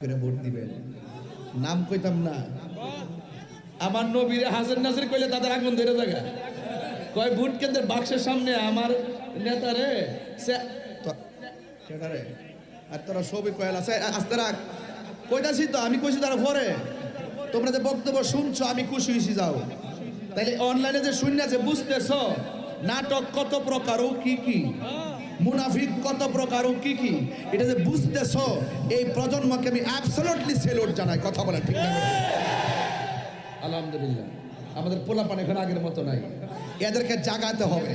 করে ভোট দিবেন। নাম কইতাম না। আমার নবীরে হাজার নাজির কইলে তাদের আগুন ধরে জায়গা কয়, ভোট কেন্দ্রের বাক্সের সামনে আমার নেতারে, সে তো- আর তোরা সবই কয়াল আছে। আস্তে রাখ। কইতাছি তো, আমি কইছি তারা পরে তোমরা যে বক্তব্য শুনছো, আমি খুশি হয়েছি যাও। তাইলে অনলাইনে যে শূন্য আছে, বুঝতেছ, নাটক কত প্রকার ও কি কি? মুনাফিক কত প্রকার ও কি কি? এটা যে বুঝতেছ, এই প্রজন্মকে আমি অ্যাবসলুটলি সেলুট জানাই, কথা বলেন ঠিক না? আলহামদুলিল্লাহ। আমাদের পোলাপান এখন আগের মতো নাই। এদেরকে জাগাতে হবে।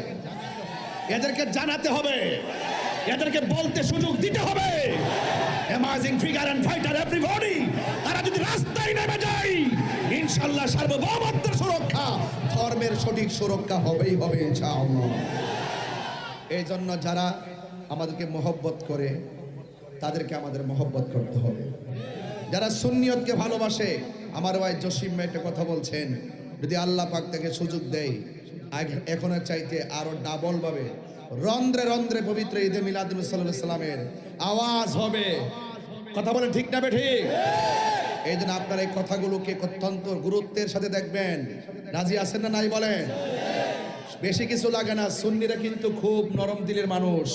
এদেরকে জানাতে হবে। এদেরকে বলতে সুযোগ দিতে হবে। Amazing figure and fighter everybody তারা যদি রাস্তায় নেমে যায় ইনশাআল্লাহ সার্বভৌমত্বের সুরক্ষা, ধর্মের সঠিক সুরক্ষা হবেই হবে ইনশাআল্লাহ। এই জন্য যারা আমাদেরকে মহব্বত করে, তাদেরকে আমাদের মহব্বত করতে হবে। যারা সুন্নিয়তকে ভালোবাসে, আমার ভাই জসিম একটা কথা বলছেন, যদি আল্লাহ পাক তাকে সুযোগ দেয় এখনের চাইতে আরও ডাবল ভাবে রন্ধ্রে রন্ধ্রে পবিত্র ঈদে মিলাদুল সাল্লামের আওয়াজ হবে। কথা বলেন ঠিক না ঠিক এই জন্য আপনার এই কথাগুলোকে অত্যন্ত গুরুত্বের সাথে দেখবেন। রাজি আছেন না নাই বলেন? বেশি কিছু লাগে না, সুন্নিরা কিন্তু খুব নরম দিলের মানুষ।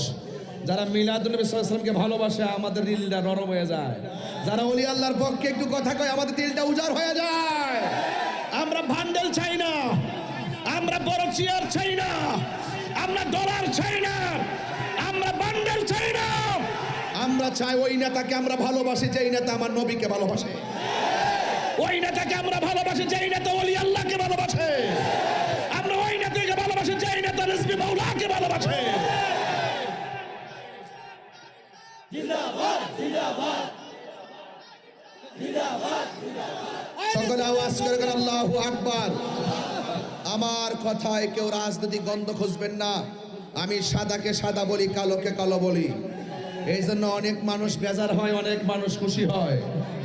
যারা মিলাদুল নবী সাল্লাল্লাহু আলাইহি ওয়াসাল্লামকে ভালোবাসে, আমাদের দিলটা নরম হয়ে যায়। যারা ওলি আল্লাহর পক্ষে একটু কথা কয়, আমাদের দিলটা উজাড় হয়ে যায়। আমরা ভান্ডেল চাই না, আমরা বড় চেয়ার চাই না, আমরা ডলার চাই না, আমরা বান্ডেল চাই না। আমরা চাই ওই নেতাকে আমরা ভালোবাসি, যেই নেতা আমার নবীকে ভালোবাসে। ওই নেতাকে আমরা ভালোবাসি, যেই নেতা ওলি আল্লাহকে ভালোবাসে আমরা ওই নেতাকে ভালোবাসি যেই নেতা রিজবি মাওলাকে ভালোবাসে। সকলে আওয়াজ করে করে আল্লাহু আকবার। আমার কথায় কেউ রাজনৈতিক গন্ধ খুঁজবেন না। আমি সাদাকে সাদা বলি কালোকে কালো বলি। এই জন্য অনেক মানুষ বেজার হয়, অনেক মানুষ খুশি হয়।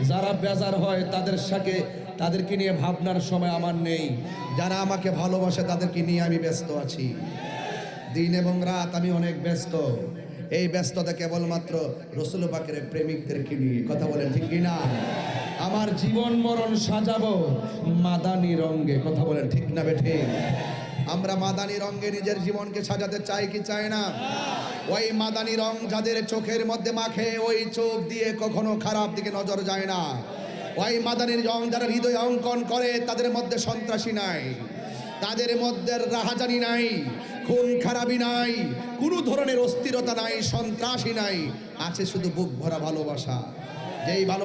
যারা বেজার হয়, তাদের সাথে তাদেরকে নিয়ে ভাবনার সময় আমার নেই। যারা আমাকে ভালোবাসে, তাদেরকে নিয়ে আমি ব্যস্ত আছি। দিন এবং রাত আমি অনেক ব্যস্ত। এই ব্যস্ততা কেবলমাত্র রসুল পাকের প্রেমিকদেরকে নিয়ে। কথা বলেন ঠিক কিনা? আমার জীবন মরণ সাজাবো, মাদানি রঙ্গে কথা বলেন ঠিক না বেঠে? আমরা মাদানি রঙ্গে নিজের জীবনকে সাজাতে চাই কি চাই না? ওই মাদানি রং যাদের চোখের মধ্যে মাখে, ওই চোখ দিয়ে কখনো খারাপ দিকে নজর যায় না। ওই মাদানির রং যারা হৃদয় অঙ্কন করে, তাদের মধ্যে সন্ত্রাসী নাই। তাদের মধ্যে রাহাজানি নাই, খুন খারাপি নাই, কোনো ধরনের অস্থিরতা নাই, সন্ত্রাসী নাই। আছে শুধু বুক ভরা ভালোবাসা। যেই ভালো